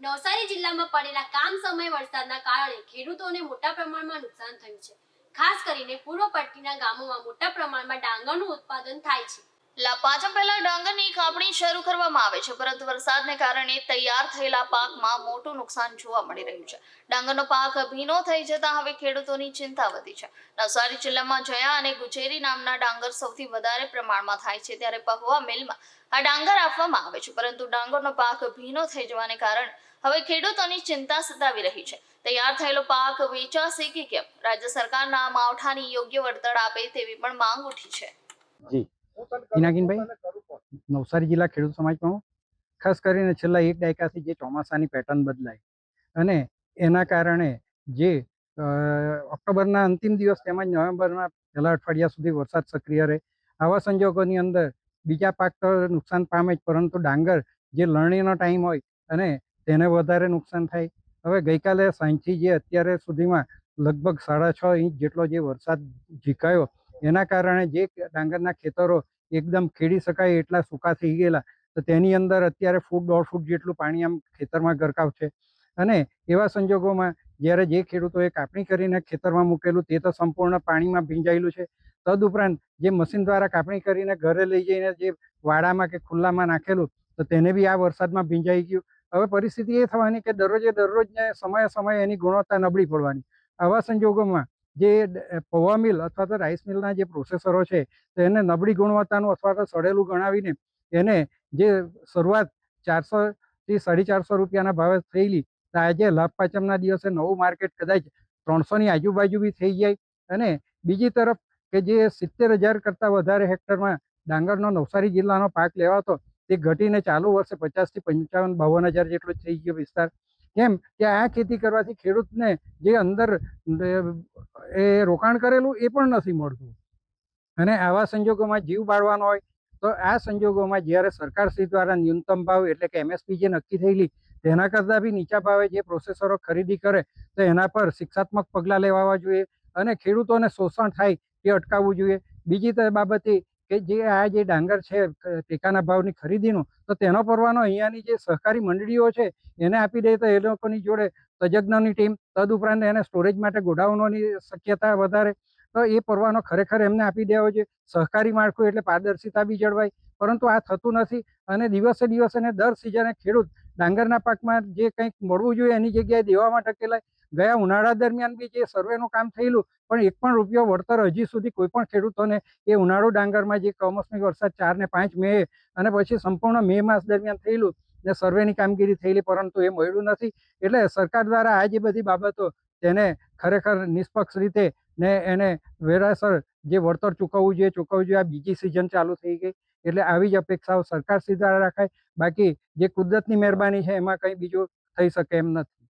નવસારી જિલ્લામાં પડેલા કામ સમય વરસાદના કારણે ખેડૂતોને મોટા પ્રમાણમાં નુકસાન થયું છે. ખાસ કરીને પૂર્વ પટ્ટીના ગામોમાં મોટા પ્રમાણમાં ડાંગરનું ઉત્પાદન થાય છે. પાંચમ પહેલા ડાંગરની કાપણી શરૂ કરવામાં આવે છે, પરંતુ વરસાદને કારણે તૈયાર થયેલા પાકમાં મોટું નુકસાન જોવા મળી રહ્યું છે. ડાંગરનો પાક ભીનો થઈ જતા હવે ખેડૂતોની ચિંતા વધી છે. નવસારી જિલ્લામાં જયા અને ગુજેરી નામના ડાંગર સૌથી વધારે પ્રમાણમાં થાય છે, ત્યારે પહવા મિલમાં આ ડાંગર આપવામાં આવે છે, પરંતુ ડાંગરનો પાક ભીનો થઈ જવાને કારણે હવે ખેડૂતોની ચિંતા સતાવી રહી છે. તૈયાર થયેલો પાક વેચાશે કે કેમ? રાજ્ય સરકારના માવઠાની યોગ્ય વળતર આપે તેવી પણ માંગ ઉઠી છે. જી. પિનાકીનભાઈ નવસારી જિલ્લા ખેડૂત સમાજ પ્રમુખ ખાસ કરીને છેલ્લા એક દાયકાથી જે ચોમાસાની પેટર્ન બદલાઈ અને એના કારણે જે ઓક્ટોબરના અંતિમ દિવસ તેમજ નવેમ્બરના પહેલા અઠવાડિયા સુધી વરસાદ સક્રિય રહે આવા સંજોગોની અંદર બીજા પાક તો નુકસાન પામે જ પરંતુ ડાંગર જે લણણીનો ટાઈમ હોય અને તેને વધારે નુકસાન થાય. હવે ગઈકાલે સાંજથી જે અત્યારે સુધીમાં લગભગ સાડા છ ઇંચ જેટલો જે વરસાદ ઝીકાયો એના કારણે જે ડાંગરના ખેતરો એકદમ ખેડી શકાય એટલા સૂકા થઈ ગયેલા, તો તેની અંદર અત્યારે ફૂટ, દોઢ ફૂટ જેટલું પાણી આમ ખેતરમાં ગરકાવ છે. અને એવા સંજોગોમાં જ્યારે જે ખેડૂતોએ કાપણી કરીને ખેતરમાં મૂકેલું તે તો સંપૂર્ણ પાણીમાં ભીંજાયેલું છે. તદુપરાંત જે મશીન દ્વારા કાપણી કરીને ઘરે લઈ જઈને જે વાડામાં કે ખુલ્લામાં નાખેલું, તો તેને બી આ વરસાદમાં ભીંજાઈ ગયું. હવે પરિસ્થિતિ એ થવાની કે દરરોજે દરરોજને સમયે સમયે એની ગુણવત્તા નબળી પડવાની. આવા સંજોગોમાં જે પૌવા મિલ અથવા તો રાઈસ મિલના જે પ્રોસેસરો છે, તો એને નબળી ગુણવત્તાનું અથવા તો સડેલું ગણાવીને એને જે શરૂઆત ચારસોથી સાડી ચારસો રૂપિયાના ભાવે થયેલી, તો આજે લાભ પાંચમના દિવસે નવું માર્કેટ કદાચ ત્રણસોની આજુબાજુ બી થઈ જાય. અને બીજી તરફ કે જે સિત્તેર હજાર કરતાં વધારે હેક્ટરમાં ડાંગરનો નવસારી જિલ્લાનો પાક લેવાતો, તે ઘટીને ચાલુ વર્ષે પચાસથી પંચાવન બાવન હજાર જેટલો થઈ ગયો વિસ્તાર. કેમ કે આ ખેતી કરવાથી ખેડૂતને જે અંદર એ રોકાણ કરેલું એ પણ નથી મળતું. અને આવા સંજોગોમાં જીવ બાળવાનો હોય તો આ સંજોગોમાં જ્યારે સરકારશ્રી દ્વારા ન્યૂનતમ ભાવ એટલે કે એમએસપી જે નક્કી થયેલી, તેના કરતાં બી નીચા ભાવે જે પ્રોસેસરો ખરીદી કરે, તો એના પર શિક્ષાત્મક પગલાં લેવાવા જોઈએ અને ખેડૂતોને શોષણ થાય તે અટકાવવું જોઈએ. બીજી બાબતે કે જે આ જે ડાંગર છે ટેકાના ભાવની ખરીદીનો, તો તેનો પરવાનો અહીંયાની જે સહકારી મંડળીઓ છે, એને આપી દે તો એ લોકોની જોડે તજજ્ઞની ટીમ તદુપરાંત એને સ્ટોરેજ માટે ગોડાઉનોની શક્યતા વધારે, તો એ પરવાનો ખરેખર એમને આપી દેવો જોઈએ. સહકારી માળખું એટલે પારદર્શિતા બી જળવાય, પરંતુ આ થતું નથી, અને દિવસે દિવસે દર સિઝને ખેડૂત ડાંગરના પાકમાં જે કંઈક મળવું જોઈએ એની જગ્યાએ દેવામાં ટકેલાય ગયા ઉનાળા દરમિયાન બી જે સર્વેનું કામ થયેલું, પણ એક પણ રૂપિયો વળતર હજી સુધી કોઈ પણ ખેડૂતોને એ ઉનાળો ડાંગરમાં જે કમોસમી વરસાદ ચાર ને પાંચ મે અને પછી સંપૂર્ણ મે માસ દરમિયાન થયેલું, ને સર્વેની કામગીરી થયેલી પરંતુ એ મળ્યું નથી. એટલે સરકાર દ્વારા આ જે બધી બાબતો, તેને ખરેખર નિષ્પક્ષ રીતે ને એને વેરાસર જે વળતર ચૂકવવું જોઈએ ચૂકવવું જોઈએ, આ બીજી સિઝન ચાલુ થઈ ગઈ. એટલે આવી જ અપેક્ષાઓ સરકાર દ્વારા રાખાય. બાકી જે કુદરતની મહેરબાની છે એમાં કંઈ બીજું થઈ શકે એમ નથી.